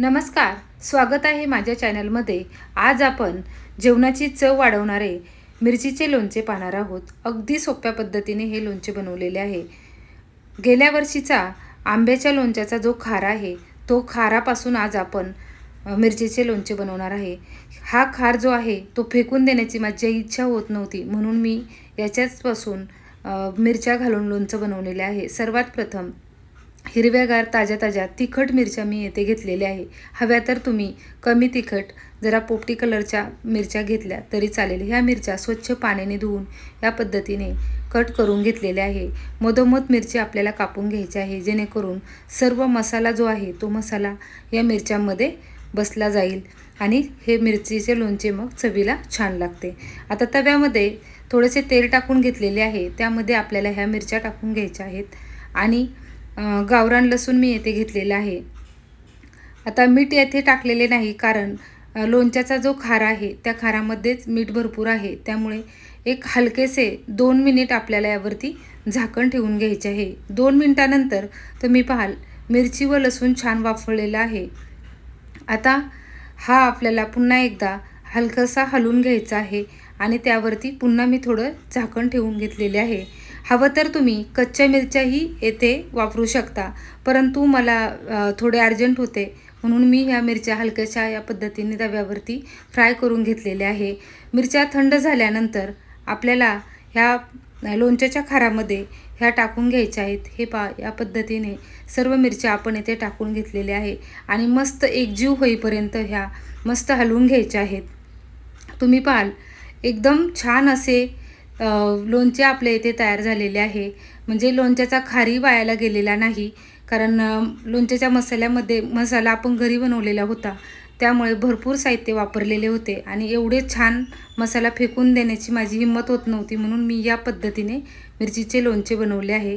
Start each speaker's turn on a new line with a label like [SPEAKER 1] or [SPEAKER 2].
[SPEAKER 1] नमस्कार स्वागत आहे माझ्या चॅनलमध्ये. आज आपण जेवणाची चव वाढवणारे मिरचीचे लोणचे पाहणार आहोत. अगदी सोप्या पद्धतीने हे लोणचे बनवलेले आहे. गेल्या वर्षीचा आंब्याच्या लोणच्याचा जो खारा आहे तो खारापासून आज आपण मिरचीचे लोणचे बनवणार आहे. हा खार जो आहे तो फेकून देण्याची माझी इच्छा होत नव्हती. म्हणून मी याच्याचपासून मिरच्या घालून लोणचं बनवलेले आहे. सर्वात प्रथम हिरव्यागार ताज्या ताज्या तिखट मिरच्या मी येथे घेतलेल्या आहे. हव्या तर तुम्ही कमी तिखट जरा पोपटी कलरच्या मिरच्या घेतल्या तरी चालेल. ह्या मिरच्या स्वच्छ पाण्याने धुवून या पद्धतीने कट करून घेतलेल्या आहे. मधोमध मिरची आपल्याला कापून घ्यायची आहे. जेणेकरून सर्व मसाला जो आहे तो मसाला या मिरच्यांमध्ये बसला जाईल आणि हे मिरचीचे लोणचे मग चवीला छान लागते. आता तव्यामध्ये थोडेसे तेल टाकून घेतलेले आहे. त्यामध्ये आपल्याला ह्या मिरच्या टाकून घ्यायच्या आहेत आणि गावरान लसूण मी येथे घेतलेला आहे. आता मीठ येथे टाकलेले नाही कारण लोणच्याचा जो खारा आहे त्या खारामध्येच मीठ भरपूर आहे. त्यामुळे एक हलकेसे दोन मिनिट आपल्याला यावरती झाकण ठेवून घ्यायचे आहे. दोन मिनटानंतर तुम्ही पाहाल मिरची व लसूण छान वाफळलेलं आहे. आता हा आपल्याला पुन्हा एकदा हलकासा हलवून घ्यायचा आहे आणि त्यावरती पुन्हा मी थोडं झाकण ठेवून घेतलेले आहे. हवं तर तुम्ही कच्च्या मिरच्याही येथे वापरू शकता. परंतु मला थोडे अर्जंट होते. म्हणून मी ह्या मिरच्या हलक्याशा या पद्धतीने तव्यावरती फ्राय करून घेतलेल्या आहे. मिरच्या थंड झाल्यानंतर आपल्याला ह्या लोणच्याच्या खारामध्ये ह्या टाकून घ्यायच्या आहेत. हे पा या पद्धतीने सर्व मिरच्या आपण येथे टाकून घेतलेल्या आहे. आणि मस्त एकजीव होईपर्यंत ह्या मस्त हलवून घ्यायच्या आहेत. तुम्ही पाहाल एकदम छान असे लोणचे आपल्या इथे तयार झालेले आहे. म्हणजे लोणच्याचा खारी वायाला गेलेला नाही. कारण लोणच्याच्या मसाल्यामध्ये मसाला आपण घरी बनवलेला होता. त्यामुळे भरपूर साहित्य वापरलेले होते. आणि एवढे छान मसाला फेकून देण्याची माझी हिंमत होत नव्हती. म्हणून मी या पद्धतीने मिरचीचे लोणचे बनवले आहे.